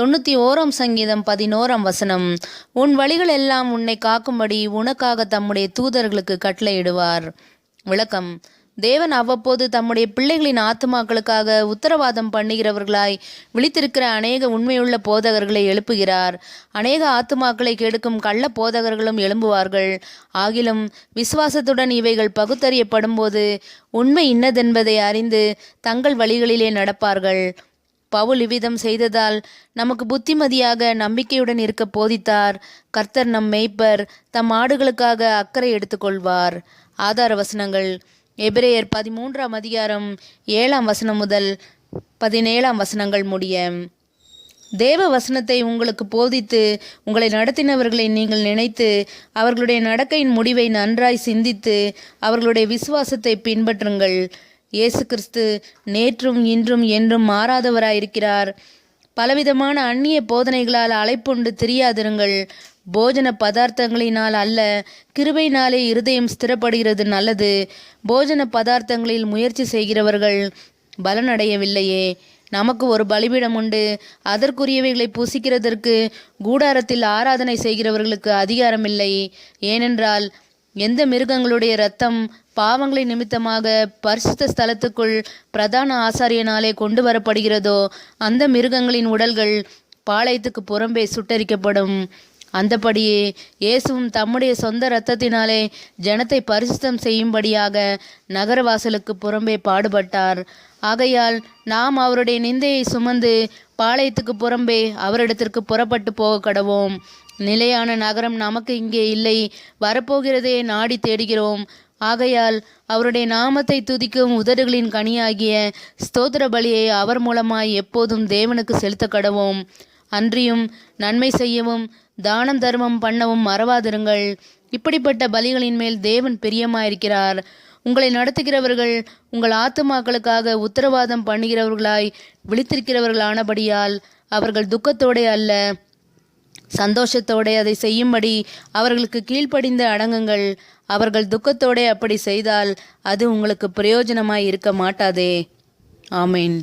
தொண்ணூற்றி ஓராம் சங்கீதம் பதினோராம் வசனம். உன் வழிகள் எல்லாம் உன்னை காக்கும்படி உனக்காக தம்முடைய தூதர்களுக்கு கட்டளையிடுவார். விளக்கம். தேவன் அவ்வப்போது தம்முடைய பிள்ளைகளின் ஆத்துமாக்களுக்காக உத்தரவாதம் பண்ணுகிறவர்களாய் விழித்திருக்கிற அநேக உண்மையுள்ள போதகர்களை எழுப்புகிறார். அநேக ஆத்துமாக்களை கெடுக்கும் கள்ள போதகர்களும் எழும்புவார்கள். ஆகிலும் விசுவாசத்துடன் இவைகள் பகுத்தறியப்படும்போது உண்மை இன்னதென்பதை அறிந்து தங்கள் வழிகளிலே நடப்பார்கள். பவுல் இவ்விதம் செய்ததால் நமக்கு புத்திமதியாக நம்பிக்கையுடன் இருக்க போதித்தார். கர்த்தர் நம் மெய்ப்பர் தம் ஆடுகளுக்காக அக்கறை எடுத்துக்கொள்வார். ஆதார வசனங்கள். எபிரேயர் பதிமூன்றாம் அதிகாரம் ஏழாம் வசனம் முதல் பதினேழாம் வசனங்கள் முடிய. தேவ வசனத்தை உங்களுக்கு போதித்து உங்களை நடத்தினவர்களை நீங்கள் நினைத்து அவர்களுடைய நடக்கையின் முடிவை நன்றாய் சிந்தித்து அவர்களுடைய விசுவாசத்தை பின்பற்றுங்கள். இயேசு கிறிஸ்து நேற்றும் இன்றும் என்றும் மாறாதவராயிருக்கிறார். பலவிதமான அந்நிய போதனைகளால் அழைப்புண்டு தெரியாதிருங்கள். போஜன பதார்த்தங்களினால் அல்ல கிருபையினாலே இருதயம் ஸ்திரப்படுகிறது நல்லது. போஜன பதார்த்தங்களில் முயற்சி செய்கிறவர்கள் பலனடையவில்லையே. நமக்கு ஒரு பலிபீடம் உண்டு அதற்குரியவைகளை புசிக்கிறதற்கு கூடாரத்தில் ஆராதனை செய்கிறவர்களுக்கு அதிகாரமில்லை. ஏனென்றால் எந்த மிருகங்களுடைய இரத்தம் பாவங்களை நிமித்தமாக பரிசுத்த ஸ்தலத்துக்குள் பிரதான ஆசாரியனாலே கொண்டு வரப்படுகிறதோ அந்த மிருகங்களின் உடல்கள் பாளையத்துக்கு புறம்பே சுட்டரிக்கப்படும். அந்தபடியே இயேசுவும் தம்முடைய சொந்த இரத்தத்தினாலே ஜனத்தை பரிசுத்தம் செய்யும்படியாக நகரவாசலுக்கு புறம்பே பாடுபட்டார். ஆகையால் நாம் அவருடைய நிந்தையை சுமந்து பாளையத்துக்கு புறம்பே அவரிடத்திற்கு புறப்பட்டு போக கடவோம். நிலையான நகரம் நமக்கு இங்கே இல்லை. வரப்போகிறதே நாடி தேடுகிறோம். ஆகையால் அவருடைய நாமத்தை துதிக்கும் உதடுகளின் கனியாகிய ஸ்தோத்திர பலியை அவர் மூலமாய் எப்போதும் தேவனுக்கு செலுத்த கடவோம் அன்றியும் நன்மை செய்யவும் தானம் தர்மம் பண்ணவும் மறவாதிருங்கள். இப்படிப்பட்ட பலிகளின் மேல் தேவன் பிரியமாயிருக்கிறார். உங்களை நடத்துகிறவர்கள் உங்கள் ஆத்துமாக்களுக்காக உத்தரவாதம் பண்ணுகிறவர்களாய் விழித்திருக்கிறவர்களானபடியால் அவர்கள் துக்கத்தோடே அல்ல. சந்தோஷத்தோடே அதை செய்யும்படி அவர்களுக்கு கீழ்ப்படிந்து அடங்குங்கள். அவர்கள் துக்கத்தோடே அப்படி செய்தால் அது உங்களுக்கு பிரயோஜனமாய் இருக்க மாட்டாதே. ஆமேன்.